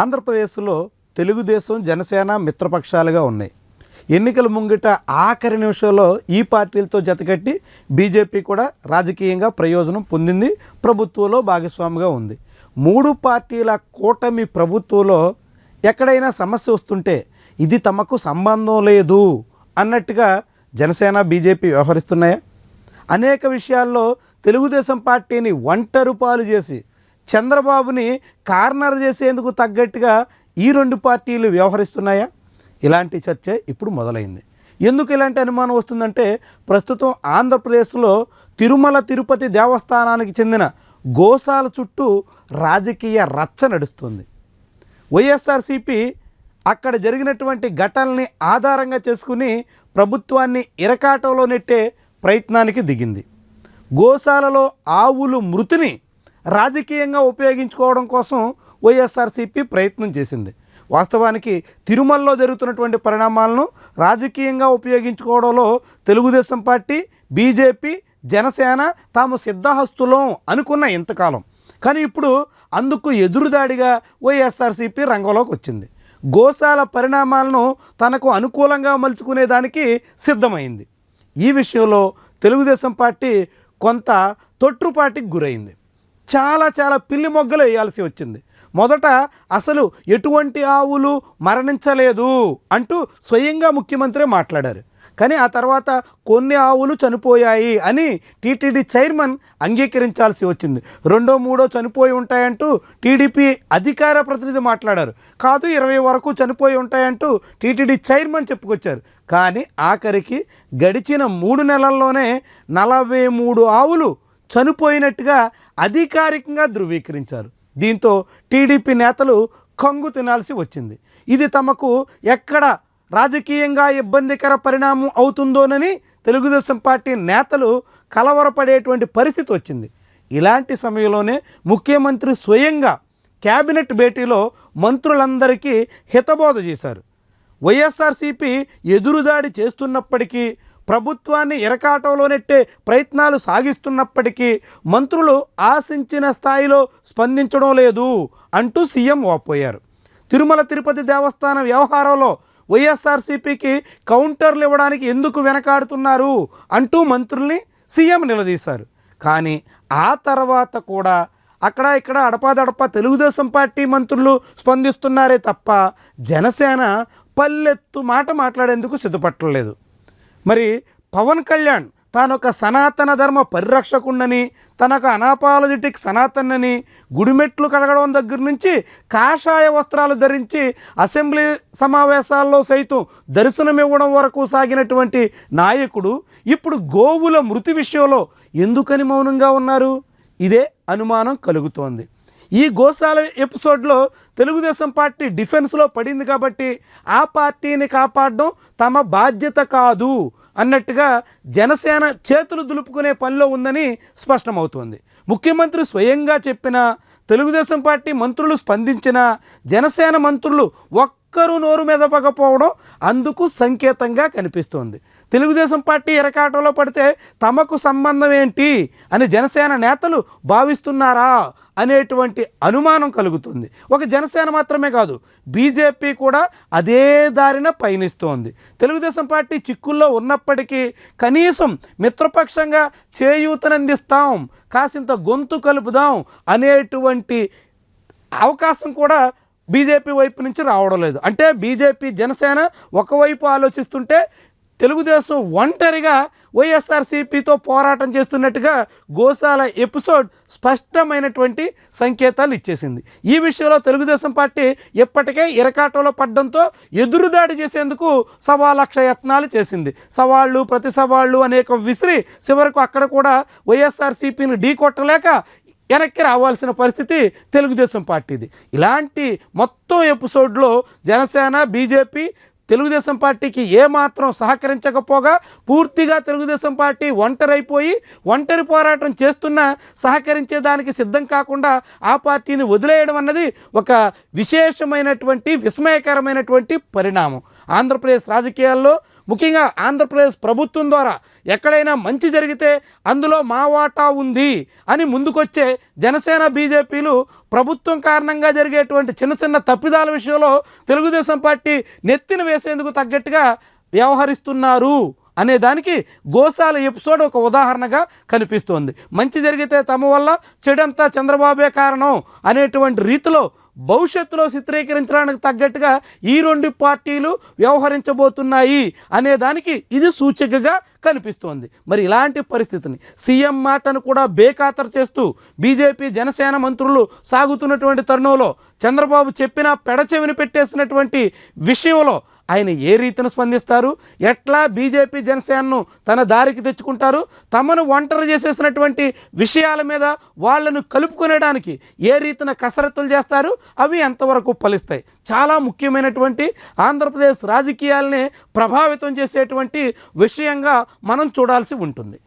ఆంధ్రప్రదేశ్లో తెలుగుదేశం జనసేన మిత్రపక్షాలుగా ఉన్నాయి. ఎన్నికల ముంగిట ఆఖరి నిమిషంలో ఈ పార్టీలతో జతకట్టి బీజేపీ కూడా రాజకీయంగా ప్రయోజనం పొందింది ప్రభుత్వంలో భాగస్వామిగా ఉంది. మూడు పార్టీల కూటమి ప్రభుత్వంలో ఎక్కడైనా సమస్య వస్తుంటే ఇది తమకు సంబంధం లేదు అన్నట్టుగా జనసేన బీజేపీ వ్యవహరిస్తున్నాయా? అనేక విషయాల్లో తెలుగుదేశం పార్టీని ఒంటరు పాలు చేసి చంద్రబాబుని కార్నర్ చేసేందుకు తగ్గట్టుగా ఈ రెండు పార్టీలు వ్యవహరిస్తున్నాయా? ఇలాంటి చర్చ ఇప్పుడు మొదలైంది. ఎందుకు ఇలాంటి అనుమానం వస్తుందంటే ప్రస్తుతం ఆంధ్రప్రదేశ్లో తిరుమల తిరుపతి దేవస్థానానికి చెందిన గోశాల చుట్టూ రాజకీయ రచ్చ నడుస్తుంది. వైఎస్ఆర్సీపీ అక్కడ జరిగినటువంటి ఘటనల్ని ఆధారంగా చేసుకుని ప్రభుత్వాన్ని ఇరకాటంలో నెట్టే ప్రయత్నానికి దిగింది. గోశాలలో ఆవులు మృతిని రాజకీయంగా ఉపయోగించుకోవడం కోసం వైఎస్ఆర్సీపీ ప్రయత్నం చేసింది. వాస్తవానికి తిరుమలలో జరుగుతున్నటువంటి పరిణామాలను రాజకీయంగా ఉపయోగించుకోవడంలో తెలుగుదేశం పార్టీ బీజేపీ జనసేన తాము సిద్ధహస్తులం అనుకున్న ఇంతకాలం. కానీ ఇప్పుడు అందుకు ఎదురుదాడిగా వైఎస్ఆర్సీపీ రంగంలోకి వచ్చింది. గోశాల పరిణామాలను తనకు అనుకూలంగా మలుచుకునేదానికి సిద్ధమైంది. ఈ విషయంలో తెలుగుదేశం పార్టీ కొంత తొట్టుపాటికి గురైంది. చాలా చాలా పిల్లి మొగ్గలు వేయాల్సి వచ్చింది. మొదట అసలు ఎటువంటి ఆవులు మరణించలేదు అంటూ స్వయంగా ముఖ్యమంత్రి మాట్లాడారు. కానీ ఆ తర్వాత కొన్ని ఆవులు చనిపోయాయి అని టీటీడీ చైర్మన్ అంగీకరించాల్సి వచ్చింది. రెండో మూడో చనిపోయి ఉంటాయంటూ టీడీపీ అధికార ప్రతినిధి మాట్లాడారు. కాదు ఇరవై వరకు చనిపోయి ఉంటాయంటూ టీటీడీ చైర్మన్ చెప్పుకొచ్చారు. కానీ ఆఖరికి గడిచిన మూడు నెలల్లోనే నలభై మూడు ఆవులు చనిపోయినట్టుగా అధికారికంగా ధృవీకరించారు. దీంతో టీడీపీ నేతలు కంగు తినాల్సి వచ్చింది. ఇది తమకు ఎక్కడ రాజకీయంగా ఇబ్బందికర పరిణామం అవుతుందోనని తెలుగుదేశం పార్టీ నేతలు కలవరపడేటువంటి పరిస్థితి వచ్చింది. ఇలాంటి సమయంలోనే ముఖ్యమంత్రి స్వయంగా కేబినెట్ భేటీలో మంత్రులందరికీ హితబోధ చేశారు. వైఎస్ఆర్సీపీ ఎదురుదాడి చేస్తున్నప్పటికీ ప్రభుత్వాన్ని ఎరకాటంలో నెట్టే ప్రయత్నాలు సాగిస్తున్నప్పటికీ మంత్రులు ఆశించిన స్థాయిలో స్పందించడం లేదు అంటూ సీఎం వాపోయారు. తిరుమల తిరుపతి దేవస్థాన వ్యవహారంలో వైఎస్ఆర్సీపీకి కౌంటర్లు ఇవ్వడానికి ఎందుకు వెనకాడుతున్నారు అంటూ మంత్రుల్ని సీఎం నిలదీశారు. కానీ ఆ తర్వాత కూడా అక్కడ ఇక్కడ అడపాదడప తెలుగుదేశం పార్టీ మంత్రులు స్పందిస్తున్నారే తప్ప జనసేన పల్లెత్తు మాట మాట్లాడేందుకు సిద్ధపట్టలేదు. మరి పవన్ కళ్యాణ్ తాను ఒక సనాతన ధర్మ పరిరక్షకుండని తనకు అనాపాలజెటిక్ సనాతనని గుడిమెట్లు కడగడం దగ్గర నుంచి కాషాయ వస్త్రాలు ధరించి అసెంబ్లీ సమావేశాల్లో సైతం దర్శనమివ్వడం వరకు సాగినటువంటి నాయకుడు ఇప్పుడు గోవుల మృతి విషయంలో ఎందుకని మౌనంగా ఉన్నారు? ఇదే అనుమానం కలుగుతోంది. ఈ గోశాల ఎపిసోడ్లో తెలుగుదేశం పార్టీ డిఫెన్స్లో పడింది కాబట్టి ఆ పార్టీని కాపాడడం తమ బాధ్యత కాదు అన్నట్టుగా జనసేన చేతులు దులుపుకునే పనిలో ఉందని స్పష్టమవుతోంది. ముఖ్యమంత్రి స్వయంగా చెప్పిన తెలుగుదేశం పార్టీ మంత్రులు స్పందించిన జనసేన మంత్రులు ఒక్కరూ నోరు మెదపకపోవడం అందుకు సంకేతంగా కనిపిస్తోంది. తెలుగుదేశం పార్టీ ఎరకాటలో పడితే తమకు సంబంధం ఏంటి అని జనసేన నేతలు భావిస్తున్నారా అనేటువంటి అనుమానం కలుగుతుంది. ఒక జనసేన మాత్రమే కాదు బీజేపీ కూడా అదే దారిన పయనిస్తోంది. తెలుగుదేశం పార్టీ చిక్కుల్లో ఉన్నప్పటికీ కనీసం మిత్రపక్షంగా చేయూతనందిస్తాం కాసింత గొంతు కలుపుదాం అనేటువంటి అవకాశం కూడా బీజేపీ వైపు నుంచి రావడం లేదు. అంటే బీజేపీ జనసేన ఒకవైపు ఆలోచిస్తుంటే తెలుగుదేశం ఒంటరిగా వైఎస్ఆర్సీపీతో పోరాటం చేస్తున్నట్టుగా గోశాల ఎపిసోడ్ స్పష్టమైనటువంటి సంకేతాలు ఇచ్చేసింది. ఈ విషయంలో తెలుగుదేశం పార్టీ ఇప్పటికే ఇరకాటంలో పడ్డంతో ఎదురుదాడి చేసేందుకు సవా లక్ష యత్నాలు చేసింది. సవాళ్ళు ప్రతి సవాళ్ళు అనేక విసిరి చివరకు అక్కడ కూడా వైఎస్ఆర్సీపీని ఢీ కొట్టలేక వెనక్కి రావాల్సిన పరిస్థితి తెలుగుదేశం పార్టీది. ఇలాంటి మొత్తం ఎపిసోడ్లో జనసేన బీజేపీ తెలుగుదేశం పార్టీకి ఏమాత్రం సహకరించకపోగా పూర్తిగా తెలుగుదేశం పార్టీ ఒంటరైపోయి ఒంటరి పోరాటం చేస్తున్నా సహకరించేదానికి సిద్ధం కాకుండా ఆ పార్టీని వదిలేయడం అన్నది ఒక విశేషమైనటువంటి విస్మయకరమైనటువంటి పరిణామం. ఆంధ్రప్రదేశ్ రాజకీయాల్లో ముఖ్యంగా ఆంధ్రప్రదేశ్ ప్రభుత్వం ద్వారా ఎక్కడైనా మంచి జరిగితే అందులో మా వాటా ఉంది అని ముందుకొచ్చే జనసేన బీజేపీలు ప్రభుత్వం కారణంగా జరిగేటువంటి చిన్న చిన్న తప్పిదాల విషయంలో తెలుగుదేశం పార్టీ నెత్తిన వేసేందుకు తగ్గట్టుగా వ్యవహరిస్తున్నారు. అనే దానికి గోశాల ఎపిసోడ్ ఒక ఉదాహరణగా కనిపిస్తోంది. మంచి జరిగితే తమ వల్ల చెడంతా చంద్రబాబే కారణం అనేటువంటి రీతిలో భవిష్యత్తులో చిత్రీకరించడానికి తగ్గట్టుగా ఈ రెండు పార్టీలు వ్యవహరించబోతున్నాయి అనే దానికి ఇది సూచికగా కనిపిస్తోంది. మరి ఇలాంటి పరిస్థితిని సీఎం మాటను కూడా బేఖాతరు చేస్తూ బీజేపీ జనసేన మంత్రులు సాగుతున్నటువంటి తరుణంలో చంద్రబాబు చెప్పిన పెడచెవిని పెట్టేసినటువంటి విషయంలో ఆయన ఏ రీతిన స్పందిస్తారు? ఎట్లా బీజేపీ జనసేనను తన దారికి తెచ్చుకుంటారు? తమను ఒంటరి చేసేసినటువంటి విషయాల మీద వాళ్ళను కలుపుకునేడానికి ఏ రీతిన కసరత్తులు చేస్తారు? అవి ఎంతవరకు ఫలిస్తాయి? చాలా ముఖ్యమైనటువంటి ఆంధ్రప్రదేశ్ రాజకీయాల్ని ప్రభావితం చేసేటువంటి విషయంగా మనం చూడాల్సి ఉంటుంది.